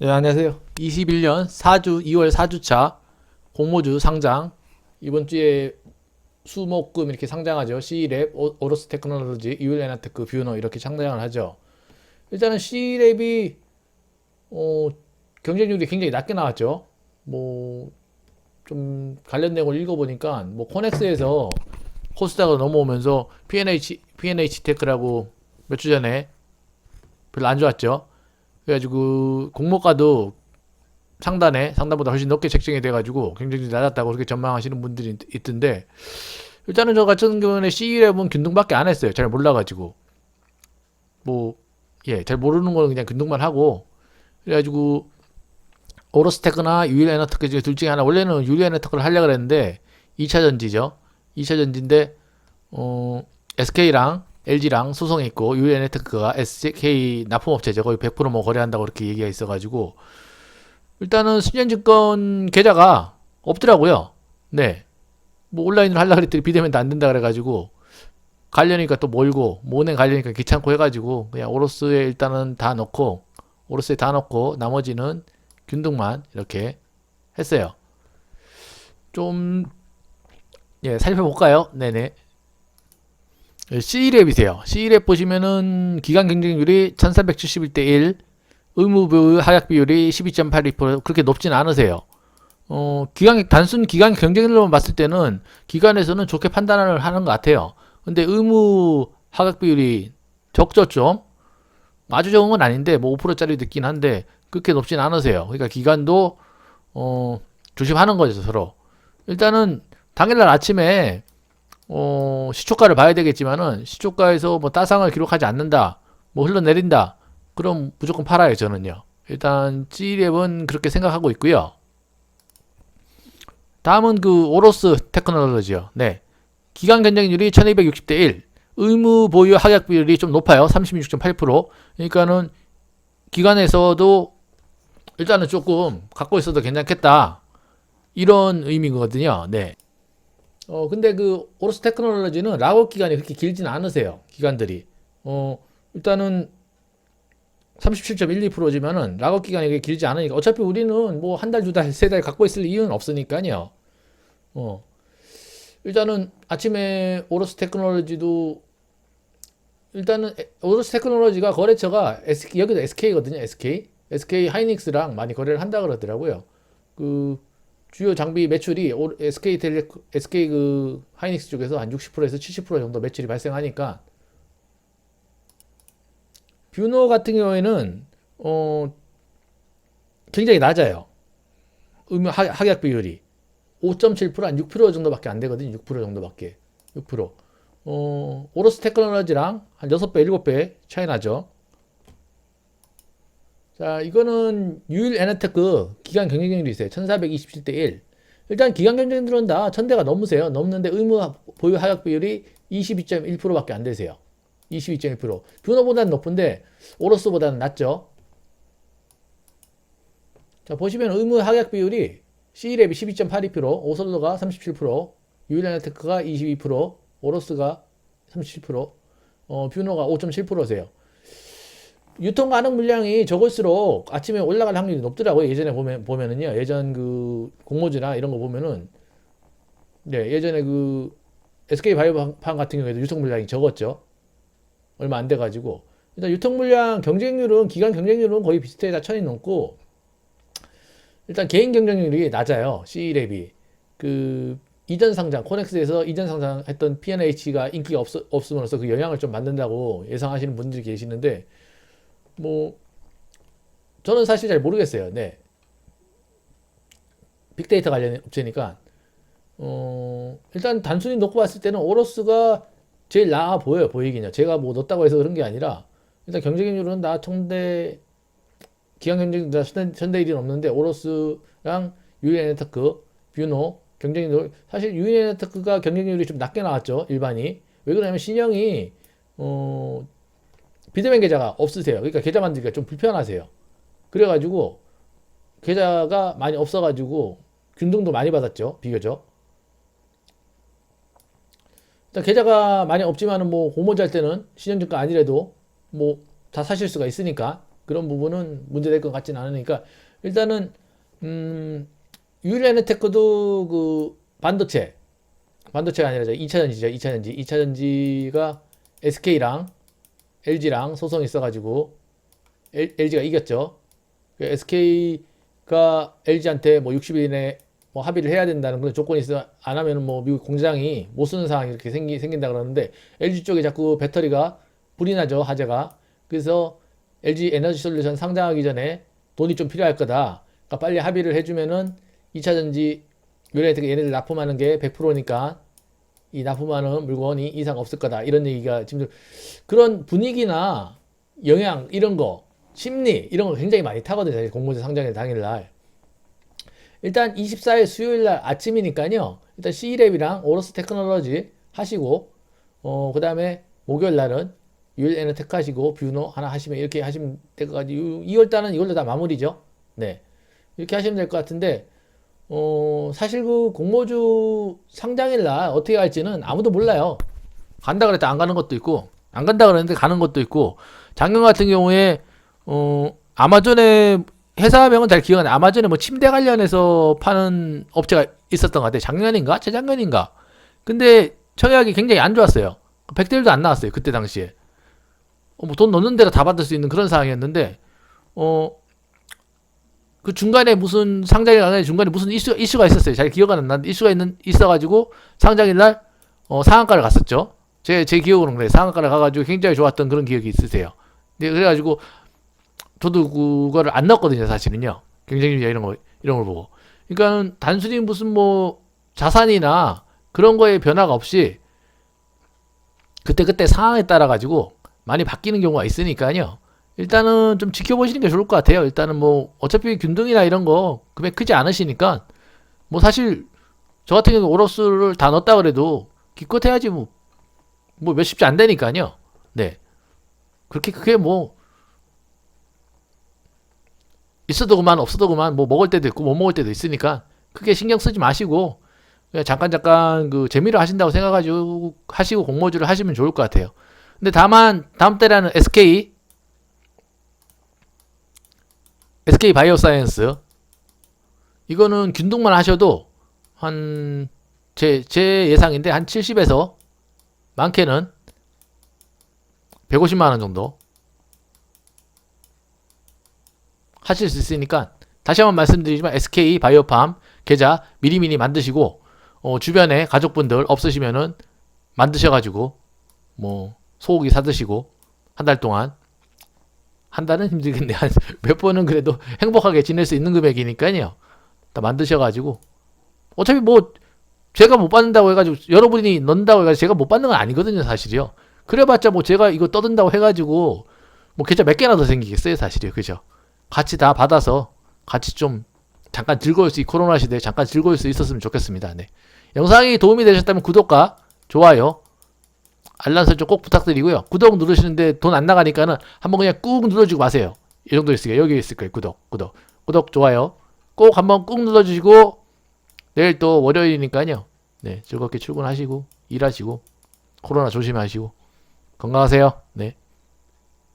네, 안녕하세요. 21년 4주 2월 4주차 공모주 상장 이번 주에 수목금 이렇게 상장하죠. C랩, 오- 오로스 테크놀로지, 유일에나테크, 뷰노 이렇게 상장을 하죠. 일단은 C랩이 어, 경쟁률이 굉장히 낮게 나왔죠. 뭐 좀 관련 내용을 읽어보니까 뭐 코넥스에서 코스닥으로 넘어오면서 P&H P&H 테크라고 몇 주 전에 별로 안 좋았죠. 그래가지고 공모가도 상단에 상단보다 훨씬 높게 책정이 돼가지고 경쟁률이 낮았다고 그렇게 전망하시는 분들이 있- 있던데 일단은 저 같은 경우는 C11은 균등밖에 안 했어요. 잘 몰라가지고 뭐 예 잘 모르는 거는 그냥 균등만 하고 그래가지고 오로스테크나 유일 에너테크 중에 둘 중에 하나 원래는 유일 에너테크를 하려고 그랬는데 2차 전지죠. 2차 전지인데 어 SK랑 LG랑 소송했고 에너테크가 SK 납품업체죠. 거의 100%뭐 거래한다고 그렇게 얘기가 있어가지고 일단은 신현증권 계좌가 없더라고요. 네. 뭐 온라인으로 하려고 그랬더니 비대면도 안 된다 그래가지고 가려니까 또 멀고 모은행 가려니까 귀찮고 해가지고 그냥 오로스에 일단은 다 넣고 오로스에 다 넣고 나머지는 균등만 이렇게 했어요. 좀 예, 살펴볼까요? 네네. C랩이세요. C랩 보시면은 기간 경쟁률이 1371대 1, 의무부 하약 비율이 12.82% 그렇게 높진 않으세요. 어, 기간 단순 기간 경쟁률로만 봤을 때는 기관에서는 좋게 판단을 하는 것 같아요. 근데 의무 하각 비율이 적죠 좀. 아주 적은 건 아닌데 뭐 5%짜리 듣긴 한데 그렇게 높진 않으세요. 그러니까 기간도 어, 조심하는 거죠 서로. 일단은 당일날 아침에 어, 시초가를 봐야 되겠지만은 시초가에서 뭐 따상을 기록하지 않는다, 뭐 흘러내린다, 그럼 무조건 팔아요 저는요. 일단 G랩은 그렇게 생각하고 있고요. 다음은 그 오로스 테크놀로지요. 네. 기간 경쟁률이 1260대 1. 의무 보유 하약 비율이 좀 높아요. 36.8%. 그러니까는 기관에서도 일단은 조금 갖고 있어도 괜찮겠다. 이런 의미거든요. 네. 어, 근데 그 오로스 테크놀로지는 락업 기간이 그렇게 길진 않으세요. 기간들이. 어, 일단은 37.12%지만은 락업 기간이 그렇게 길지 않으니까 어차피 우리는 뭐 한 달, 두 달, 세 달 갖고 있을 이유는 없으니까요. 어. 일단은 아침에 오로스 테크놀로지도 일단은 에- 오로스 테크놀로지가 거래처가 SK, 여기도 SK거든요. SK. SK 하이닉스랑 많이 거래를 한다 그러더라고요. 그 주요 장비 매출이 오- SK 텔레 SK 그 하이닉스 쪽에서 한 60%에서 70% 정도 매출이 발생하니까 뷰노 같은 경우에는 어 굉장히 낮아요. 하- 하약 비율이 5.7%한 6% 정도밖에 안 되거든요. 6% 정도밖에. 6%. 어, 오로스 테크놀로지랑 한 6배, 7배 차이 나죠. 자, 이거는 유일 에너테크 기간 경쟁률이 있어요. 1427대 1. 일단 기간 경쟁률은 다 1000대가 넘으세요. 넘는데 의무 보유 하약 비율이 22.1%밖에 안 되세요. 22.1%. 뷰노보다는 높은데 오로스보다는 낮죠. 자, 보시면 의무 하약 비율이 C랩이 12.82%, 오솔로가 37%, 유일 에너테크가 22%, 오로스가 37%, 어, 뷰노가 5.7%세요. 유통 가능 물량이 적을수록 아침에 올라갈 확률이 높더라고요. 예전에 보면, 보면은요. 예전 그 공모주나 이런 거 보면은, 네, 예전에 그 SK 바이오판 같은 경우에도 유통 물량이 적었죠. 얼마 안 돼가지고. 일단 유통 물량 경쟁률은, 기간 경쟁률은 거의 비슷해. 다 천이 넘고, 일단 개인 경쟁률이 낮아요. C랩이. 그 이전 상장 코넥스에서 이전 상장했던 P&H가 인기가 없, 없음으로써 그 영향을 좀 받는다고 예상하시는 분들이 계시는데 뭐 저는 사실 잘 모르겠어요. 네. 빅데이터 관련 업체니까 어 일단 단순히 놓고 봤을 때는 오로스가 제일 나아 보여요. 보이긴요. 제가 뭐 넣었다고 해서 그런 게 아니라 일단 경쟁률은 다 청대 기간 경쟁 다 천대 1이 넘는데 오로스랑 유일에너테크, 뷰노 경쟁률 사실 유일에너테크가 경쟁률이 좀 낮게 나왔죠 일반이 왜 그러냐면 신형이 어 비대면 계좌가 없으세요 그러니까 계좌 만들기가 좀 불편하세요 그래가지고 계좌가 많이 없어가지고 균등도 많이 받았죠 비교적 일단 계좌가 많이 없지만은 뭐 공모자 할 때는 신용증가 아니래도 뭐 다 사실 수가 있으니까 그런 부분은 문제될 것 같지는 않으니까 일단은 음 유일에너테크도 그 반도체 반도체가 아니라 2차 전지죠. 2차 전지. 2차 전지가 SK랑 LG랑 소송이 있어가지고 LG가 이겼죠. SK가 LG한테 뭐 60일 이내 뭐 합의를 해야 된다는 그런 조건이 있어 안 하면은 뭐 미국 공장이 못 쓰는 상황이 이렇게 생기 생긴다 그러는데 LG 쪽에 자꾸 배터리가 불이 나죠 화재가 그래서 LG 에너지 솔루션 상장하기 전에 돈이 좀 필요할 거다. 그러니까 빨리 합의를 해주면은 2차 전지 유래tek 얘네들 납품하는 게 100%니까 이 납품하는 물건이 이상 없을 거다. 이런 얘기가 지금 그런 분위기나 영향 이런 거 심리 이런 거 굉장히 많이 타거든요. 사실 공모전 상장일 당일날. 일단 24일 수요일 날 아침이니까요. 일단 C랩이랑 오로스 테크놀로지 하시고 어 그 다음에 목요일 날은 유일 에너테크 하시고 뷰노 하나 하시면 이렇게 하시면 될 것 같아요. 2월 달은 이걸로 다 마무리죠. 네. 이렇게 하시면 될 것 같은데 어 사실 그 공모주 상장일 날 어떻게 할지는 아무도 몰라요. 간다 그랬다 안 가는 것도 있고 안 간다 그랬는데 가는 것도 있고 작년 같은 경우에 어 아마존에 회사명은 잘 기억 안 나. 아마존에 뭐 침대 관련해서 파는 업체가 있었던 것 같아요. 작년인가? 재작년인가? 근데 청약이 굉장히 안 좋았어요. 백대일도 안 나왔어요. 그때 당시에. 어, 뭐 돈 넣는 대로 다 받을 수 있는 그런 상황이었는데, 어, 그 중간에 무슨 상장일 날 중간에 무슨 이슈, 이슈가 있었어요. 잘 기억 안 나는데 이슈가 있는, 있어가지고 상장일 날, 어, 상한가를 갔었죠. 제, 제 기억으로는 그래. 상한가를 가가지고 굉장히 좋았던 그런 기억이 있으세요. 네, 그래가지고 저도 그거를 안 넣었거든요, 사실은요. 경쟁률 이런 거, 이런 걸 보고. 그러니까는 단순히 무슨 뭐 자산이나 그런 거에 변화가 없이 그때그때 상황에 따라 가지고 많이 바뀌는 경우가 있으니까요. 일단은 좀 지켜보시는 게 좋을 것 같아요. 일단은 뭐 어차피 균등이나 이런 거 금액 크지 않으시니까 뭐 사실 저 같은 경우 오로스를 다 넣었다 그래도 기껏 해야지 뭐, 뭐 몇십지 안 되니까요. 네. 그렇게 그게 뭐 있어도 그만 없어도 그만 뭐 먹을 때도 있고 못 먹을 때도 있으니까 크게 신경 쓰지 마시고 그냥 잠깐 잠깐 그 재미로 하신다고 생각하시고 하시고 공모주를 하시면 좋을 것 같아요. 근데 다만 다음 달에는 SK SK 바이오사이언스. 이거는 균등만 하셔도 한 제 제 예상인데 한 70에서 많게는 150만 원 정도 하실 수 있으니까 다시 한번 말씀드리지만 SK 바이오팜 계좌 미리미리 만드시고 어, 주변에 가족분들 없으시면은 만드셔가지고 뭐 소고기 사드시고 한 달 동안 한 달은 힘들겠네. 한 몇 번은 그래도 행복하게 지낼 수 있는 금액이니까요. 다 만드셔가지고. 어차피 뭐 제가 못 받는다고 해가지고 여러분이 넣는다고 해가지고 제가 못 받는 건 아니거든요 사실이요. 그래봤자 뭐 제가 이거 떠든다고 해가지고 뭐 계좌 몇 개나 더 생기겠어요 사실이요. 그죠? 같이 다 받아서 같이 좀 잠깐 즐거울 수, 이 코로나 시대에 잠깐 즐거울 수 있었으면 좋겠습니다. 네. 영상이 도움이 되셨다면 구독과 좋아요, 알람 설정 꼭 부탁드리고요. 구독 누르시는데 돈 안 나가니까는 한번 그냥 꾹 눌러주고 마세요. 이 정도 있으니까 여기 있을 거예요. 구독, 구독, 구독, 좋아요. 꼭 한번 꾹 눌러주시고 내일 또 월요일이니까요. 네, 즐겁게 출근하시고 일하시고 코로나 조심하시고 건강하세요. 네.